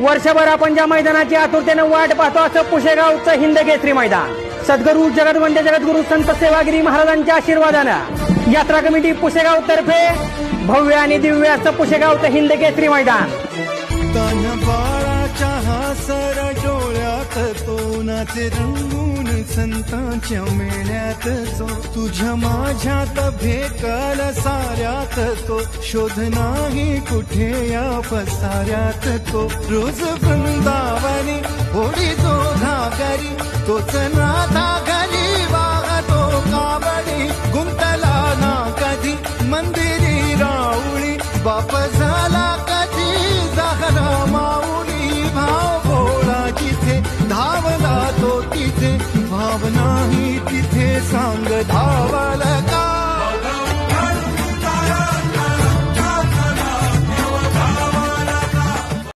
वर्षभर आपण ज्या मैदानाची आतुरतेनं वाट पाहतो असं पुशेगावचं हिंद केसरी मैदान. सद्गुरू जगदवंद्य जगद्गुरू संत सेवागिरी महाराजांच्या आशीर्वादानं यात्रा कमिटी पुशेगाव तर्फे भव्य आणि दिव्य असं पुशेगावचं हिंद केसरी मैदान. नाचे रंगून संतांच्या मेळ्यात तो तुझ्या माझ्यात भेकल साऱ्यात तो. शोध नाही कुठे या पसाऱ्यात तो. रोज वृंदावनी होडी तो घागरी तोच नाथा घरी वागतो काबडी गुंतला ना कधी मंदिरी राऊळी बाप सांग धावा